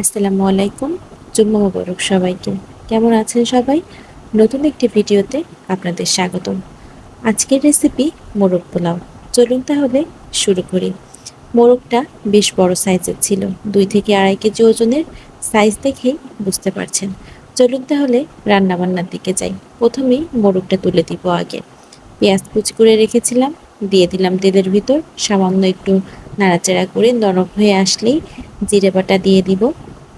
আসসালামু আলাইকুম, জুম্মা মুবারক সবাইকে। কেমন আছেন সবাই? নতুন একটি ভিডিওতে আপনাদের স্বাগতম। আজকের রেসিপি মোরগ পোলাও। চলুন তাহলে শুরু করি। মোরগটা বেশ বড় সাইজের ছিল, দুই থেকে আড়াই কেজি ওজনের। সাইজ দেখেই বুঝতে পারছেন। চলুন তাহলে রান্নাবান্নার দিকে যাই। প্রথমেই মোরগটা তুলে দিব আগে। পেঁয়াজ কুচি করে রেখেছিলাম, দিয়ে দিলাম তেলের ভিতর। সামান্য একটু নাড়াচাড়া করে নরম হয়ে আসলেই জিরে বাটা দিয়ে দিব,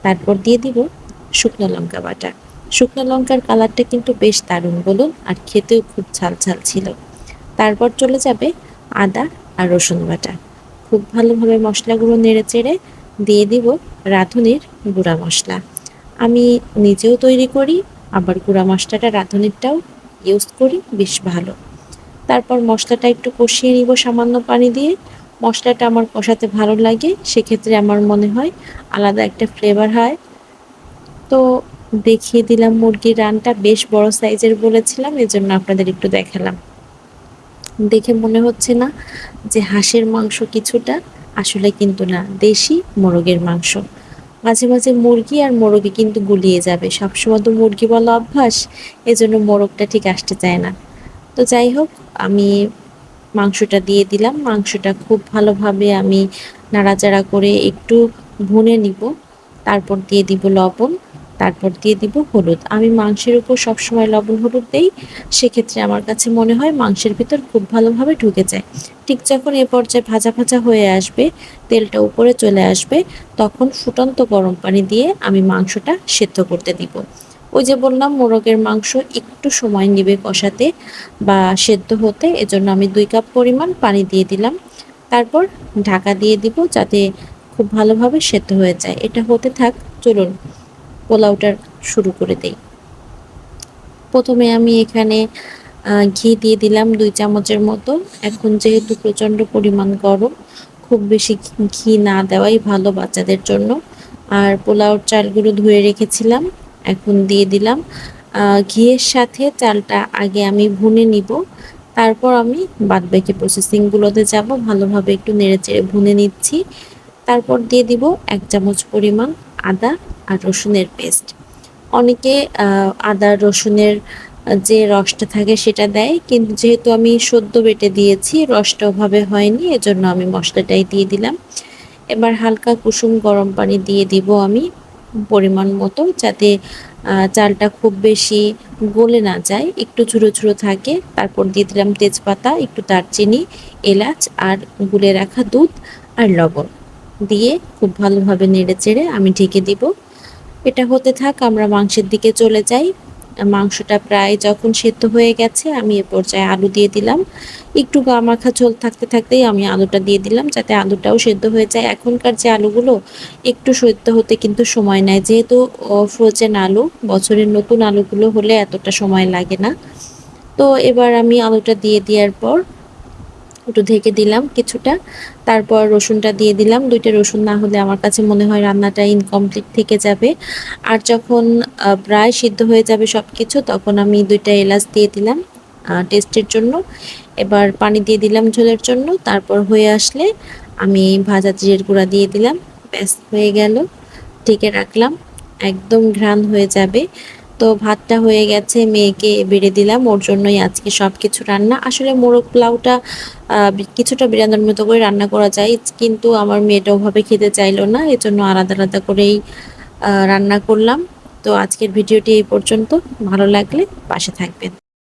তারপর দিয়ে দিব শুকনো লঙ্কা বাটা। শুকনো লঙ্কার কালারটা কিন্তু বেশ দারুণ, বলুন, আর খেতেও খুব ঝাল ঝাল ছিল। তারপর চলে যাবে আদা আর রসুন বাটা। খুব ভালোভাবে মশলাগুলো নেড়ে চেড়ে দিয়ে দিব রাঁধুনির গুঁড়া মশলা। আমি নিজেও তৈরি করি, আবার গুঁড়া মশলাটা রাঁধুনিরটাও ইউজ করি, বেশ ভালো। তারপর মশলাটা একটু কষিয়ে নিব সামান্য পানি দিয়ে। মশলাটা আমার কষাতে ভালো লাগে, সেক্ষেত্রে আমার মনে হয় আলাদা একটা ফ্লেভার হয়। তো দেখিয়ে দিলাম মুরগির রানটা, বেশ বড় সাইজের বলেছিলাম, এজন্য আপনাদের একটু দেখালাম। দেখে মনে হচ্ছে না যে হাঁসের মাংস কিছুটা, আসলে কিন্তু না, দেশি মোরগের মাংস। মাঝে মাঝে মুরগি আর মোরগে কিন্তু গুলিয়ে যাবে। সবসময় তো মুরগি বলা অভ্যাস, এজন্য মোরগটা ঠিক আসতে চায় না। তো যাই হোক, আমি মাংসটা দিয়ে দিলাম। মাংসটা খুব ভালোভাবে আমি নাড়াচাড়া করে একটু ভুনে নিব। তারপর দিয়ে দিব লবণ, তারপর দিয়ে দিব হলুদ। আমি মাংসের উপর সবসময় লবণ হলুদ দেই, সেক্ষেত্রে আমার কাছে মনে হয় মাংসের ভিতর খুব ভালোভাবে ঢুকে যায়। ঠিক যখন এ পর্যায়ে ভাজা ভাজা হয়ে আসবে, তেলটা উপরে চলে আসবে, তখন ফুটন্ত গরম পানি দিয়ে আমি মাংসটা সেদ্ধ করতে দিব। ওই যে বললাম, মোরগের মাংস একটু সময় নেবে কষাতে বা সেদ্ধ হতে, এজন্য আমি দুই কাপ পরিমাণ পানি দিয়ে দিলাম। তারপর ঢাকা দিয়ে দিব যাতে খুব ভালোভাবে সেদ্ধ হয়ে যায়। এটা হতে থাক, চলুন পোলাওটা শুরু করে দেই। প্রথমে আমি এখানে ঘি দিয়ে দিলাম দুই চামচের মতো। এখন যেহেতু প্রচণ্ড পরিমাণ গরম, খুব বেশি ঘি না দেওয়াই ভালো বাচ্চাদের জন্য। আর পোলাওর চালগুলো ধুয়ে রেখেছিলাম। এখন দিয়ে দিলাম। ঘিয়ের সাথে চালটা আগে আমি ভুনে নিব। তারপর আমি বাদ বাদবাকি প্রসেসিংগুলোতে যাব। ভালোভাবে একটু নেড়ে চেড়ে ভুনে নিচ্ছি। তারপর দিয়ে দিব এক চামচ পরিমাণ আদা আর রসুনের পেস্ট। অনেকে আদা, রসুনের যে রসটা থাকে সেটা দেয়। কিন্তু যেহেতু আমি সদ্য বেটে দিয়েছি, রসটা ওভাবে হয়নি, এজন্য আমি মশলাটাই দিয়ে দিলাম। এবার হালকা কুসুম গরম পানি দিয়ে দিব আমি। পরিমাণ মতো যাতে চালটা খুব বেশি গলে না যায়, একটু ঝুড়ো ঝুড়ো থাকে। তারপর দিয়ে দিলাম তেজপাতা, একটু দারচিনি, এলাচ আর গুলে রাখা দুধ আর লবণ। দিয়ে খুব ভালোভাবে নেড়ে চেড়ে আমি ঢেকে দিব। এটা হতে থাক, আমরা মাংসের দিকে চলে যাই। মাংসটা প্রায় যখন সেদ্ধ হয়ে গেছে, আমি এ পর্যায়ে আলু দিয়ে দিলাম। একটু গা মাখা ঝোল থাকতে থাকতেই আমি আলুটা দিয়ে দিলাম, যাতে আলুটাও সেদ্ধ হয়ে যায়। এখনকার যে আলুগুলো, একটু সেদ্ধ হতে কিন্তু সময় নেয়। যেহেতু ফ্রোজেন আলু, বছরের নতুন আলুগুলো হলে এতটা সময় লাগে না। তো এবার আমি আলুটা দিয়ে দেওয়ার পর একটু ঢেকে দিলাম কিছুটা। তারপর রসুনটা দিয়ে দিলাম। দুইটা রসুন না হলে আমার কাছে মনে হয় রান্নাটা ইনকমপ্লিট থেকে যাবে। আর যখন প্রায় সিদ্ধ হয়ে যাবে সব কিছু তখন আমি দুইটা এলাচ দিয়ে দিলাম টেস্টের জন্য। এবার পানি দিয়ে দিলাম ঝোলের জন্য। তারপর হয়ে আসলে আমি ভাজা জিরের গুঁড়া দিয়ে দিলাম। ব্যাস, হয়ে গেল। ঢেকে রাখলাম। একদম ঘ্রাণ হয়ে যাবে। তো ভাতটা হয়ে গেছে, মেয়েকে বেড়ে দিলাম। ওর জন্যই আজকে সব কিছু রান্না। আসলে মোরগ পোলাওটা কিছুটা বিরিয়ানির মতো করে রান্না করা যায়। কিন্তু আমার মেয়েটা ওভাবে খেতে চাইলো না, এজন্য আলাদা আলাদা করেই রান্না করলাম। তো আজকের ভিডিওটি এই পর্যন্ত। ভালো লাগলে পাশে থাকবেন।